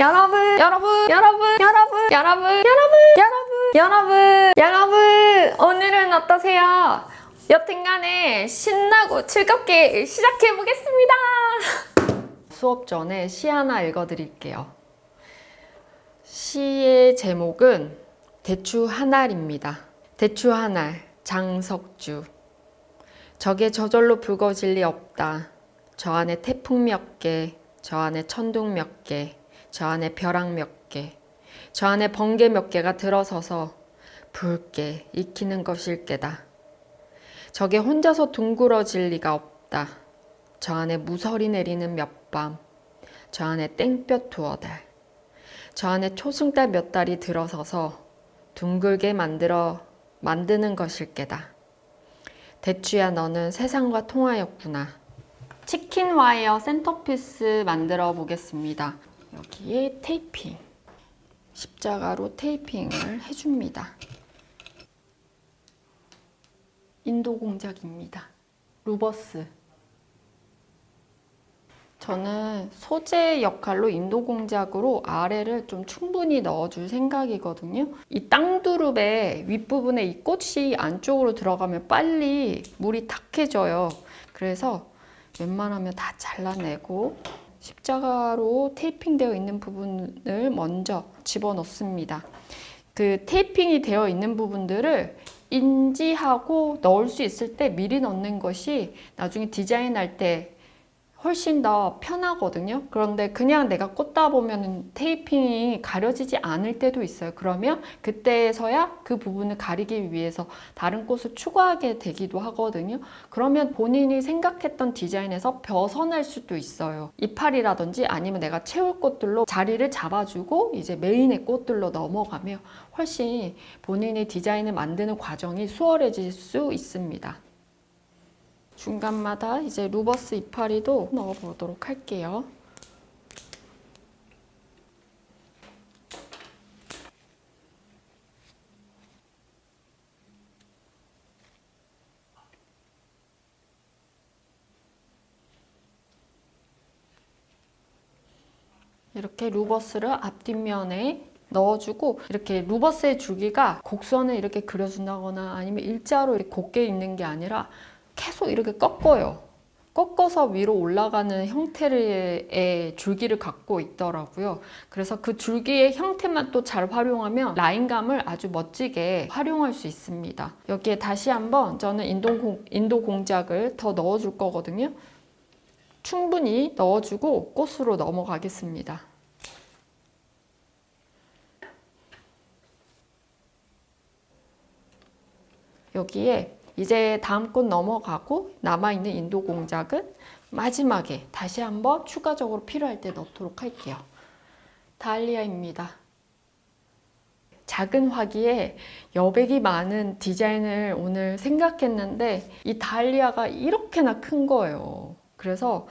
여러분, 여러분, 여러분, 여러분, 여러분, 여러분, 여러분, 여러분, 여러분, 오늘은 어떠세요? 여튼간에 신나고 즐겁게 시작해 보겠습니다. 수업 전에 시 하나 읽어드릴게요. 시의 제목은 대추 한 알입니다. 대추 한 알, 장석주. 적에 저절로 붉어질 리 없다. 저 안에 태풍 몇 개, 저 안에 천둥 몇 개, 저 안에 벼락 몇 개, 저 안에 번개 몇 개가 들어서서 붉게 익히는 것일 게다. 저게 혼자서 둥그러질 리가 없다. 저 안에 무설이 내리는 몇 밤, 저 안에 땡볕 두어 달, 저 안에 초승달 몇 달이 들어서서 둥글게 만들어 만드는 것일 게다. 대추야 너는 세상과 통하였구나. 치킨 와이어 센터피스 만들어 보겠습니다. 여기에 테이핑. 십자가로 테이핑을 해줍니다. 인도 공작입니다. 루버스. 저는 소재 역할로 인도 공작으로 아래를 좀 충분히 넣어줄 생각이거든요. 이 땅두릅의 윗부분에 이 꽃이 안쪽으로 들어가면 빨리 물이 탁해져요. 그래서 웬만하면 다 잘라내고 십자가로 테이핑되어 있는 부분을 먼저 집어넣습니다. 그 테이핑이 되어 있는 부분들을 인지하고 넣을 수 있을 때 미리 넣는 것이 나중에 디자인할 때 훨씬 더 편하거든요. 그런데 그냥 내가 꽂다 보면 테이핑이 가려지지 않을 때도 있어요. 그러면 그때서야 그 부분을 가리기 위해서 다른 꽃을 추가하게 되기도 하거든요. 그러면 본인이 생각했던 디자인에서 벗어날 수도 있어요. 이파리라든지 아니면 내가 채울 꽃들로 자리를 잡아주고 이제 메인의 꽃들로 넘어가며 훨씬 본인의 디자인을 만드는 과정이 수월해질 수 있습니다. 중간마다 이제 루버스 이파리도 넣어보도록 할게요. 이렇게 루버스를 앞뒷면에 넣어주고 이렇게 루버스의 줄기가 곡선을 이렇게 그려준다거나 아니면 일자로 곱게 있는 게 아니라 계속 이렇게 꺾어요. 꺾어서 위로 올라가는 형태의 줄기를 갖고 있더라고요. 그래서 그 줄기의 형태만 또 잘 활용하면 라인감을 아주 멋지게 활용할 수 있습니다. 여기에 다시 한번 저는 인도, 공, 인도 공작을 더 넣어줄 거거든요. 충분히 넣어주고 꽃으로 넘어가겠습니다. 여기에 이제 다음 꽃 넘어가고 남아있는 인도 공작은 마지막에 다시 한번 추가적으로 필요할 때 넣도록 할게요. 달리아입니다. 작은 화기에 여백이 많은 디자인을 오늘 생각했는데 이 달리아가 이렇게나 큰 거예요. 그래서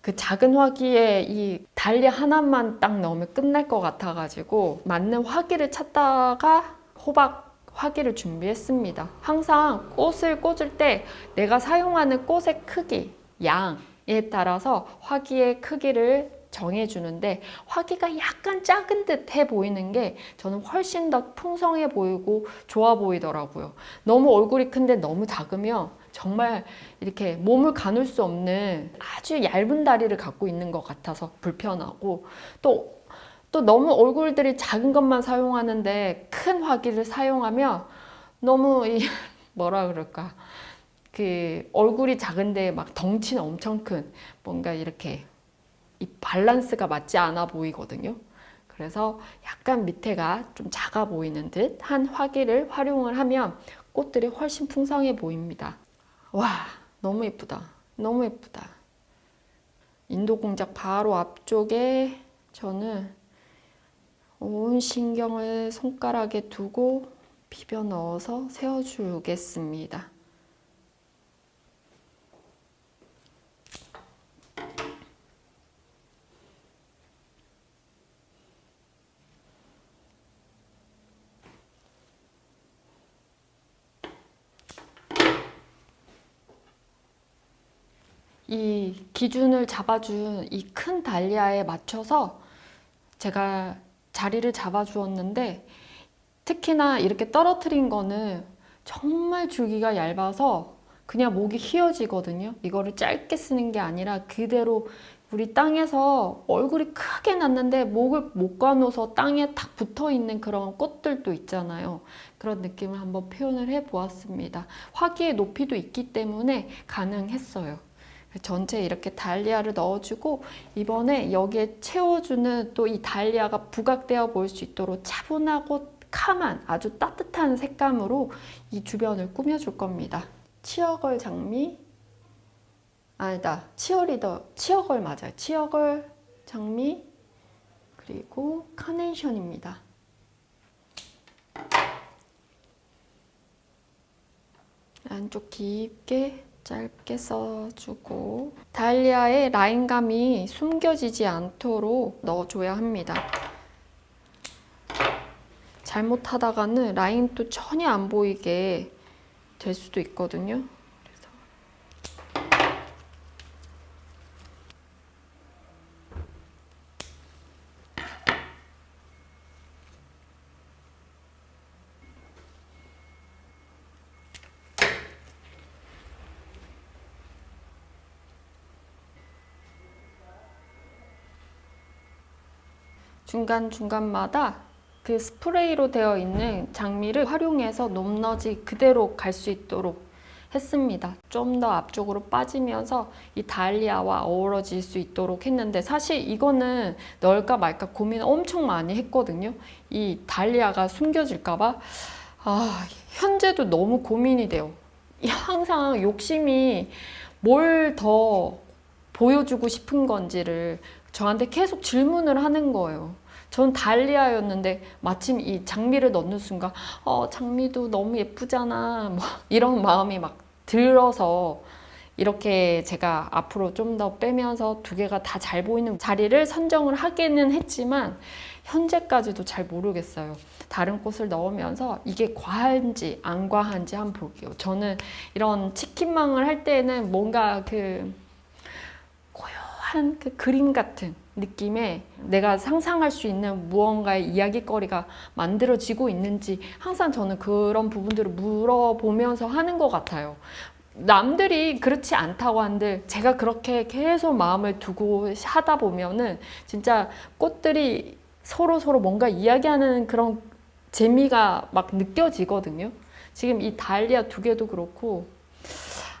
그 작은 화기에 이 달리아 하나만 딱 넣으면 끝날 것 같아가지고 맞는 화기를 찾다가 호박 화기를 준비했습니다. 항상 꽃을 꽂을 때 내가 사용하는 꽃의 크기, 양에 따라서 화기의 크기를 정해주는데 화기가 약간 작은 듯해 보이는 게 저는 훨씬 더 풍성해 보이고 좋아 보이더라고요. 너무 얼굴이 큰데 너무 작으면 정말 이렇게 몸을 가눌 수 없는 아주 얇은 다리를 갖고 있는 것 같아서 불편하고 또 또 너무 얼굴들이 작은 것만 사용하는데 큰 화기를 사용하면 너무 이 뭐라 그럴까 그 얼굴이 작은데 막 덩치는 엄청 큰 뭔가 이렇게 이 밸런스가 맞지 않아 보이거든요. 그래서 약간 밑에가 좀 작아 보이는 듯 한 화기를 활용을 하면 꽃들이 훨씬 풍성해 보입니다. 와, 너무 예쁘다. 너무 예쁘다. 인도 공작 바로 앞쪽에 저는 온 신경을 손가락에 두고 비벼 넣어서 세워주겠습니다. 이 기준을 잡아준 이 큰 달리아에 맞춰서 제가 자리를 잡아주었는데 특히나 이렇게 떨어뜨린 거는 정말 줄기가 얇아서 그냥 목이 휘어지거든요. 이거를 짧게 쓰는 게 아니라 그대로 우리 땅에서 얼굴이 크게 났는데 목을 못 가눠서 땅에 탁 붙어 있는 그런 꽃들도 있잖아요. 그런 느낌을 한번 표현을 해 보았습니다. 화기의 높이도 있기 때문에 가능했어요. 전체 이렇게 달리아를 넣어주고 이번에 여기에 채워주는 또 이 달리아가 부각되어 보일 수 있도록 차분하고 카만 아주 따뜻한 색감으로 이 주변을 꾸며줄 겁니다. 치어걸 장미 아니다 치어리더 치어걸 맞아요. 치어걸 장미 그리고 카네이션입니다. 안쪽 깊게 짧게 써주고 달리아의 라인감이 숨겨지지 않도록 넣어줘야 합니다. 잘못하다가는 라인도 전혀 안 보이게 될 수도 있거든요. 중간중간마다 그 스프레이로 되어 있는 장미를 활용해서 높낮이 그대로 갈 수 있도록 했습니다. 좀 더 앞쪽으로 빠지면서 이 달리아와 어우러질 수 있도록 했는데 사실 이거는 넣을까 말까 고민 엄청 많이 했거든요. 이 달리아가 숨겨질까봐. 아, 현재도 너무 고민이 돼요. 이 항상 욕심이 뭘 더 보여주고 싶은 건지를 저한테 계속 질문을 하는 거예요. 전 달리아였는데 마침 이 장미를 넣는 순간 어 장미도 너무 예쁘잖아 뭐 이런 마음이 막 들어서 이렇게 제가 앞으로 좀 더 빼면서 두 개가 다 잘 보이는 자리를 선정을 하기는 했지만 현재까지도 잘 모르겠어요. 다른 꽃을 넣으면서 이게 과한지 안 과한지 한번 볼게요. 저는 이런 치킨망을 할 때는 뭔가 그 고요한 그 그림 같은 느낌에 내가 상상할 수 있는 무언가의 이야기거리가 만들어지고 있는지 항상 저는 그런 부분들을 물어보면서 하는 것 같아요. 남들이 그렇지 않다고 한들 제가 그렇게 계속 마음을 두고 하다 보면은 진짜 꽃들이 서로 서로 뭔가 이야기하는 그런 재미가 막 느껴지거든요. 지금 이 달리아 두 개도 그렇고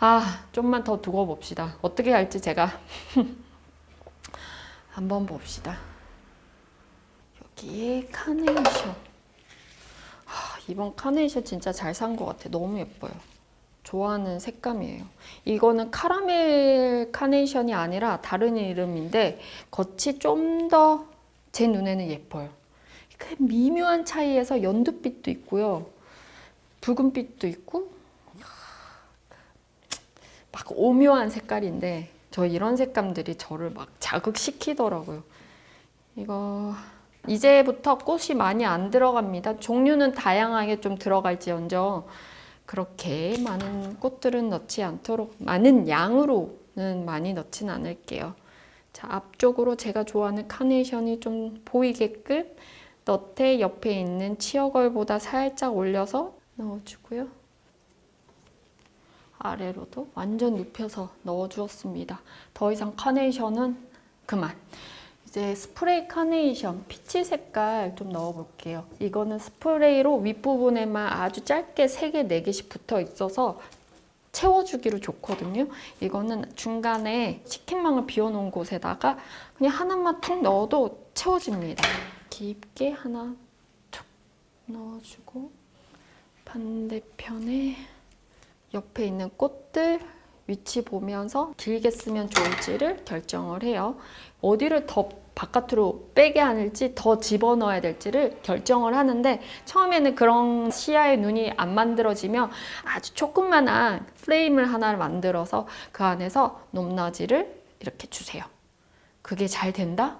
아 좀만 더 두고 봅시다. 어떻게 할지 제가 한번 봅시다. 여기에 카네이션. 하, 이번 카네이션 진짜 잘 산 것 같아. 너무 예뻐요. 좋아하는 색감이에요. 이거는 카라멜 카네이션이 아니라 다른 이름인데 겉이 좀 더 제 눈에는 예뻐요. 그 미묘한 차이에서 연두빛도 있고요. 붉은빛도 있고 막 오묘한 색깔인데 저 이런 색감들이 저를 막 자극시키더라고요. 이거 이제부터 꽃이 많이 안 들어갑니다. 종류는 다양하게 좀 들어갈지언정 그렇게 많은 꽃들은 넣지 않도록 많은 양으로는 많이 넣진 않을게요. 자, 앞쪽으로 제가 좋아하는 카네이션이 좀 보이게끔 너테 옆에 있는 치어걸보다 살짝 올려서 넣어주고요. 아래로도 완전 눕혀서 넣어주었습니다. 더 이상 카네이션은 그만. 이제 스프레이 카네이션 피치 색깔 좀 넣어볼게요. 이거는 스프레이로 윗부분에만 아주 짧게 3개, 4개씩 붙어 있어서 채워주기로 좋거든요. 이거는 중간에 치킨망을 비워놓은 곳에다가 그냥 하나만 툭 넣어도 채워집니다. 깊게 하나 툭 넣어주고 반대편에 옆에 있는 꽃들 위치 보면서 길게 쓰면 좋을지를 결정을 해요. 어디를 더 바깥으로 빼게 하는지 더 집어넣어야 될지를 결정을 하는데 처음에는 그런 시야의 눈이 안 만들어지면 아주 조그만한 프레임을 하나를 만들어서 그 안에서 높낮이를 이렇게 주세요. 그게 잘 된다?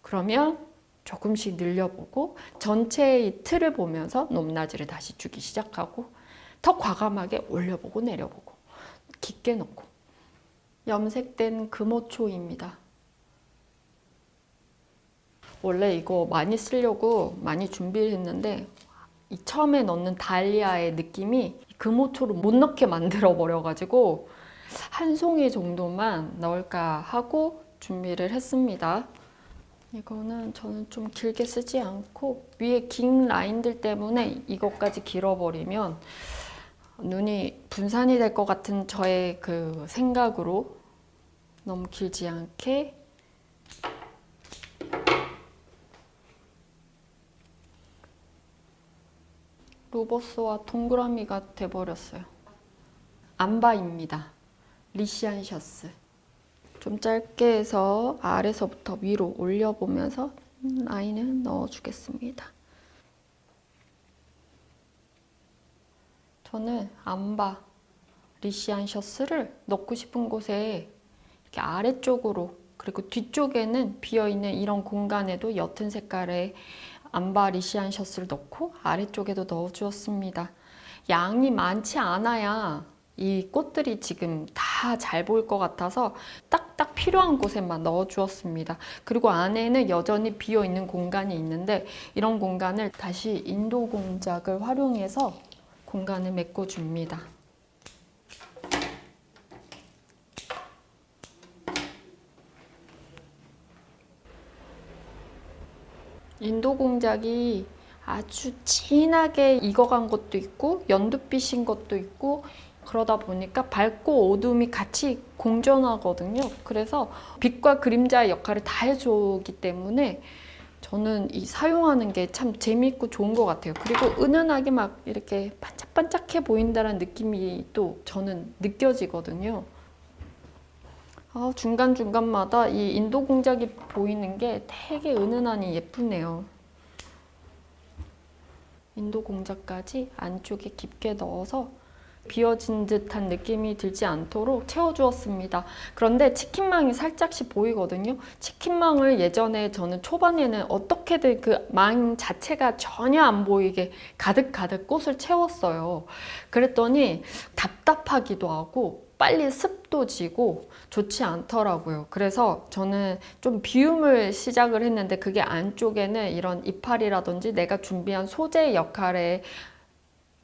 그러면 조금씩 늘려보고 전체의 이 틀을 보면서 높낮이를 다시 주기 시작하고 더 과감하게 올려보고 내려보고 깊게 넣고 염색된 금호초입니다. 원래 이거 많이 쓰려고 많이 준비를 했는데 이 처음에 넣는 달리아의 느낌이 금호초를 못 넣게 만들어 버려가지고 한 송이 정도만 넣을까 하고 준비를 했습니다. 이거는 저는 좀 길게 쓰지 않고 위에 긴 라인들 때문에 이것까지 길어버리면 눈이 분산이 될 것 같은 저의 그 생각으로 너무 길지 않게 로버스와 동그라미가 돼버렸어요. 암바입니다. 리시안 셔츠. 좀 짧게 해서 아래서부터 위로 올려보면서 라인을 넣어주겠습니다. 저는 암바 리시안 셔츠를 넣고 싶은 곳에 이렇게 아래쪽으로 그리고 뒤쪽에는 비어있는 이런 공간에도 옅은 색깔의 암바 리시안 셔츠를 넣고 아래쪽에도 넣어주었습니다. 양이 많지 않아야 이 꽃들이 지금 다 잘 보일 것 같아서 딱딱 필요한 곳에만 넣어주었습니다. 그리고 안에는 여전히 비어있는 공간이 있는데 이런 공간을 다시 인도 공작을 활용해서 공간을 메꿔줍니다. 인도 공작이 아주 진하게 익어간 것도 있고 연두빛인 것도 있고 그러다 보니까 밝고 어둠이 같이 공존하거든요. 그래서 빛과 그림자의 역할을 다 해주기 때문에 저는 이 사용하는 게 참 재미있고 좋은 것 같아요. 그리고 은은하게 막 이렇게 반짝반짝해 보인다는 느낌이 또 저는 느껴지거든요. 아, 중간중간마다 이 인도 공작이 보이는 게 되게 은은하니 예쁘네요. 인도 공작까지 안쪽에 깊게 넣어서 비어진 듯한 느낌이 들지 않도록 채워주었습니다. 그런데 치킨망이 살짝씩 보이거든요. 치킨망을 예전에 저는 초반에는 어떻게든 그 망 자체가 전혀 안 보이게 가득가득 꽃을 채웠어요. 그랬더니 답답하기도 하고 빨리 습도 지고 좋지 않더라고요. 그래서 저는 좀 비움을 시작을 했는데 그게 안쪽에는 이런 이파리라든지 내가 준비한 소재 역할에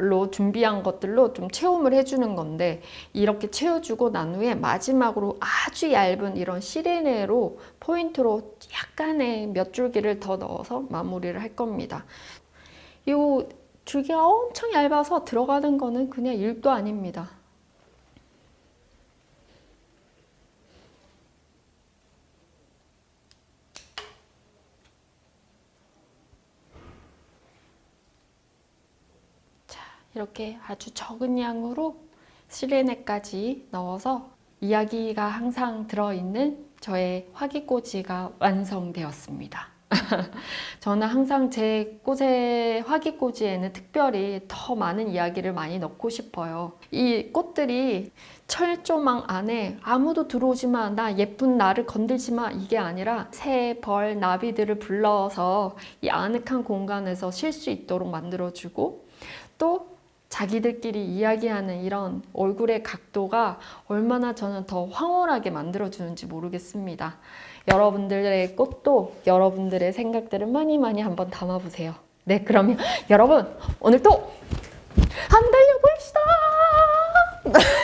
로 준비한 것들로 좀 체험을 해주는 건데 이렇게 채워주고 난 후에 마지막으로 아주 얇은 이런 시레네로 포인트로 약간의 몇 줄기를 더 넣어서 마무리를 할 겁니다. 이 줄기가 엄청 얇아서 들어가는 거는 그냥 일도 아닙니다. 이렇게 아주 적은 양으로 시레네까지 넣어서 이야기가 항상 들어있는 저의 화기꼬지가 완성되었습니다. 저는 항상 제 꽃의 화기꼬지에는 특별히 더 많은 이야기를 많이 넣고 싶어요. 이 꽃들이 철조망 안에 아무도 들어오지 마, 나 예쁜 나를 건들지 마, 이게 아니라 새, 벌, 나비들을 불러서 이 아늑한 공간에서 쉴 수 있도록 만들어주고 또 자기들끼리 이야기하는 이런 얼굴의 각도가 얼마나 저는 더 황홀하게 만들어주는지 모르겠습니다. 여러분들의 꽃도 여러분들의 생각들을 많이 많이 한번 담아보세요. 네, 그러면 여러분 오늘 또한 달려 봅시다!